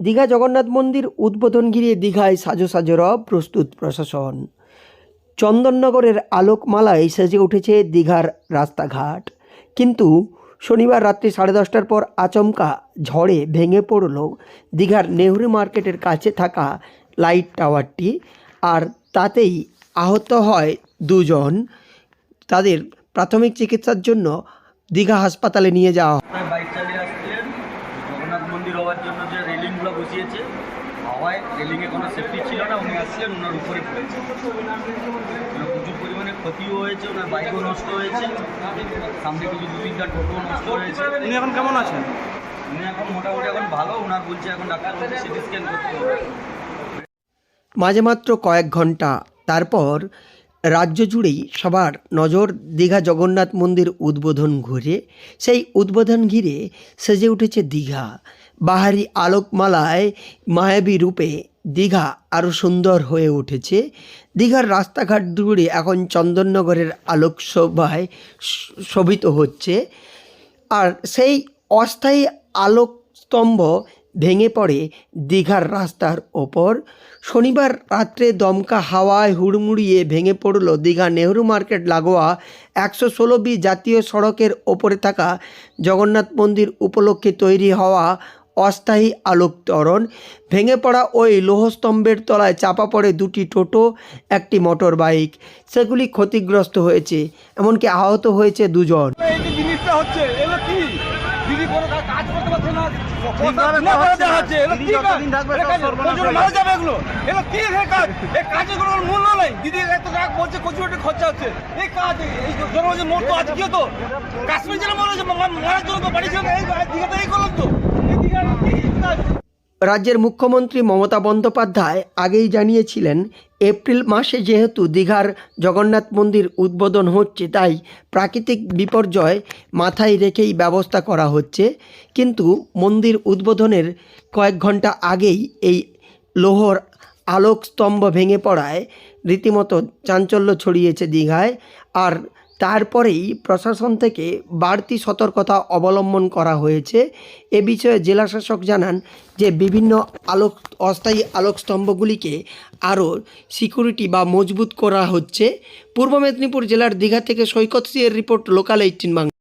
দীঘা জগন্নাথ মন্দির উদ্বোধন ঘিরে দীঘায় সাজো সাজো রব, প্রস্তুত প্রশাসন। চন্দননগরের আলোকমালায় সেজে উঠেছে দীঘার রাস্তাঘাট। কিন্তু শনিবার রাত্রি সাড়ে দশটার পর আচমকা ঝড়ে ভেঙে পড়ল দীঘার নেহরু মার্কেটের কাছে থাকা লাইট টাওয়ারটি আর তাতেই আহত হয় দুজন। তাদের প্রাথমিক চিকিৎসার জন্য দীঘা হাসপাতালে নিয়ে যাওয়া হয়। রাস্তায় বাইক চালিয়ে আসছিলেন জগন্নাথ মন্দির হওয়ার জন্য যে রেলিংগুলো বসিয়েছে হাওয়ায় রেলিংয়ে কোনো সেফটি ছিল না উনি আসছিলেন ওনার উপরে পড়েছে। প্রচুর পরিমাণে ক্ষতিও হয়েছে ওনার বাইকও নষ্ট হয়েছে। সামনে কিছু দু তিনটা টোটো নষ্ট হয়েছে। উনি এখন কেমন আছেন? উনি এখন মোটামুটি এখন ভালো ওনার বলছে এখন ডাক্তার বলছে সিটি স্ক্যান করতে হবে। মাঝে মাত্র কয়েক ঘণ্টা তারপর রাজ্য জুড়েই সবার নজর দীঘা জগন্নাথ মন্দির উদ্বোধন ঘুরে সেই উদ্বোধন ঘিরে সেজে উঠেছে দীঘা। বাহারি আলোকমালায় মায়াবী রূপে দীঘা আরও সুন্দর হয়ে উঠেছে। দীঘার রাস্তাঘাট জুড়ে এখন চন্দননগরের আলোকসভায় শোভিত হচ্ছে। আর সেই অস্থায়ী আলোকস্তম্ভ ভেঙে পড়ে দীঘার রাস্তার ওপর। শনিবার রাত্রে দমকা হাওয়ায় হুড়মুড়িয়ে ভেঙে পড়ল দীঘা নেহরু মার্কেট লাগোয়া একশো ষোলো বি জাতীয় সড়কের ওপরে থাকা জগন্নাথ মন্দির উপলক্ষে তৈরি হওয়া অস্থায়ী আলোক ত্বরণ ভেঙে পড়া ওই লোহস্তম্ভের তলায় চাপা পড়ে দুটি টোটো একটি মোটর বাইক সেগুলি ক্ষতিগ্রস্ত হয়েছে এমনকি আহত হয়েছে দুজন। মারা খরচা হচ্ছে। এই কাজ এই মোট তো তো কাশ্মীর জেলা মনে হচ্ছে মা- জন্য তো বাড়ি ছিল। না। এই দিঘাতে এই করলাম তো এই দিঘার কি কাজ রাজ্যের মুখ্যমন্ত্রী মমতা বন্দ্যোপাধ্যায় আগেই জানিয়েছিলেন, এপ্রিল মাসে যেহেতু দীঘার জগন্নাথ মন্দির উদ্বোধন হচ্ছে, তাই প্রাকৃতিক বিপর্যয় মাথায় রেখেই ব্যবস্থা করা হচ্ছে। কিন্তু মন্দির উদ্বোধনের কয়েক ঘণ্টা আগেই এই লোহর আলোক স্তম্ভ ভেঙে পড়ায় রীতিমতো চাঞ্চল্য ছড়িয়েছে দীঘায়। আর তারপরেই প্রশাসন থেকে বাড়তি সতর্কতা অবলম্বন করা হয়েছে। এ বিষয়ে জেলাশাসক জানান যে, বিভিন্ন আলোক, অস্থায়ী আলোকস্তম্ভগুলিকে আরও সিকিউরিটি বা মজবুত করা হচ্ছে। পূর্ব মেদিনীপুর জেলার দীঘা থেকে সৈকত সিয়ের রিপোর্ট লোকাল এইটিন বাংলা